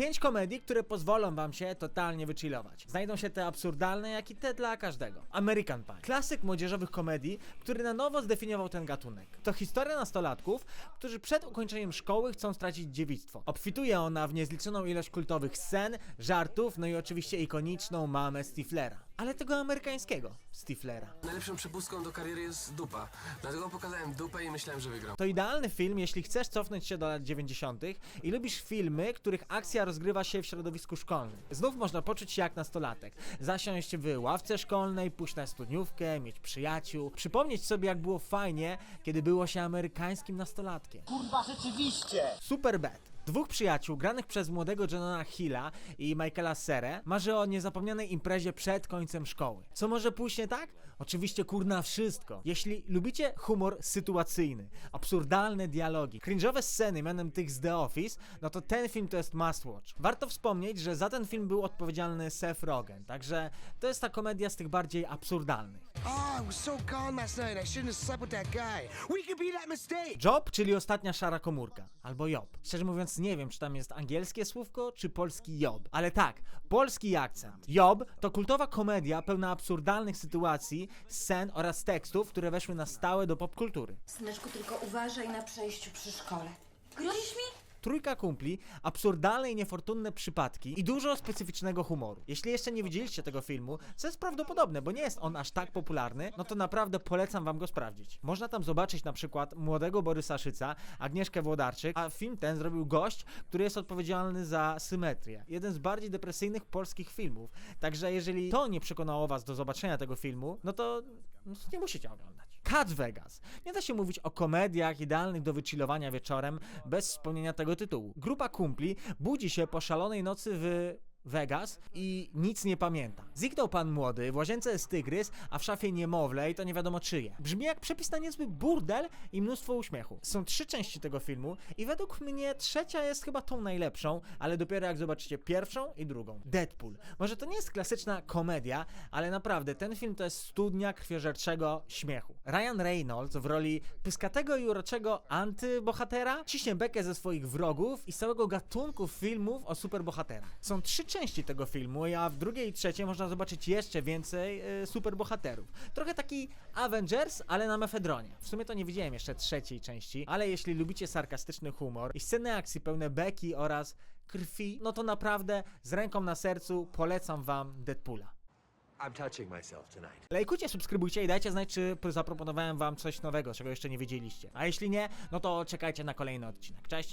Pięć komedii, które pozwolą wam się totalnie wychillować. Znajdą się te absurdalne, jak i te dla każdego. American Pie. Klasyk młodzieżowych komedii, który na nowo zdefiniował ten gatunek. To historia nastolatków, którzy przed ukończeniem szkoły chcą stracić dziewictwo. Obfituje ona w niezliczoną ilość kultowych scen, żartów, no i oczywiście ikoniczną mamę Stiflera. Ale tego amerykańskiego Stiflera. Najlepszą przepustką do kariery jest dupa. Dlatego pokazałem dupę i myślałem, że wygram. To idealny film, jeśli chcesz cofnąć się do lat 90. i lubisz filmy, których akcja rozgrywa się w środowisku szkolnym. Znów można poczuć się jak nastolatek. Zasiąść w ławce szkolnej, pójść na studniówkę, mieć przyjaciół, przypomnieć sobie jak było fajnie, kiedy było się amerykańskim nastolatkiem. Kurwa, rzeczywiście! Superbad. Dwóch przyjaciół, granych przez młodego Jonah Hilla i Michaela Serę, marzy o niezapomnianej imprezie przed końcem szkoły. Co może pójść nie tak? Oczywiście kurna wszystko. Jeśli lubicie humor sytuacyjny, absurdalne dialogi, cringe'owe sceny mianem tych z The Office, no to ten film to jest must watch. Warto wspomnieć, że za ten film był odpowiedzialny Seth Rogen, także to jest ta komedia z tych bardziej absurdalnych. Oh, I was so gone last night. I shouldn't have slept with that guy. We could be that mistake. Job, czyli ostatnia szara komórka, albo Job. Szczerze mówiąc, nie wiem, czy tam jest angielskie słówko, czy polski Job. Ale tak, polski akcent. Job to kultowa komedia pełna absurdalnych sytuacji, scen oraz tekstów, które weszły na stałe do popkultury. Syneczku, tylko uważaj na przejściu przy szkole. Grozisz mi? Trójka kumpli, absurdalne i niefortunne przypadki i dużo specyficznego humoru. Jeśli jeszcze nie widzieliście tego filmu, co jest prawdopodobne, bo nie jest on aż tak popularny, no to naprawdę polecam wam go sprawdzić. Można tam zobaczyć na przykład młodego Borysa Szyca, Agnieszkę Włodarczyk, a film ten zrobił gość, który jest odpowiedzialny za symetrię. Jeden z bardziej depresyjnych polskich filmów. Także jeżeli to nie przekonało was do zobaczenia tego filmu, no to no to nie musicie oglądać. Cat Vegas. Nie da się mówić o komediach idealnych do wychillowania wieczorem bez wspomnienia tego tytułu. Grupa kumpli budzi się po szalonej nocy w Vegas i nic nie pamięta. Zniknął pan młody, w łazience jest tygrys, a w szafie niemowlę i to nie wiadomo czyje. Brzmi jak przepis na niezły burdel i mnóstwo uśmiechu. Są trzy części tego filmu i według mnie trzecia jest chyba tą najlepszą, ale dopiero jak zobaczycie pierwszą i drugą. Deadpool. Może to nie jest klasyczna komedia, ale naprawdę ten film to jest studnia krwiożerczego śmiechu. Ryan Reynolds w roli pyskatego i uroczego antybohatera ciśnie bekę ze swoich wrogów i całego gatunku filmów o superbohaterach. Są trzy części tego filmu, a w drugiej i trzeciej można zobaczyć jeszcze więcej e, superbohaterów. Trochę taki Avengers, ale na mefedronie. W sumie to nie widziałem jeszcze trzeciej części, ale jeśli lubicie sarkastyczny humor i sceny akcji pełne beki oraz krwi, no to naprawdę z ręką na sercu polecam wam Deadpoola. I'm touching myself tonight. Lajkujcie, subskrybujcie i dajcie znać, czy zaproponowałem wam coś nowego, czego jeszcze nie wiedzieliście. A jeśli nie, no to czekajcie na kolejny odcinek. Cześć!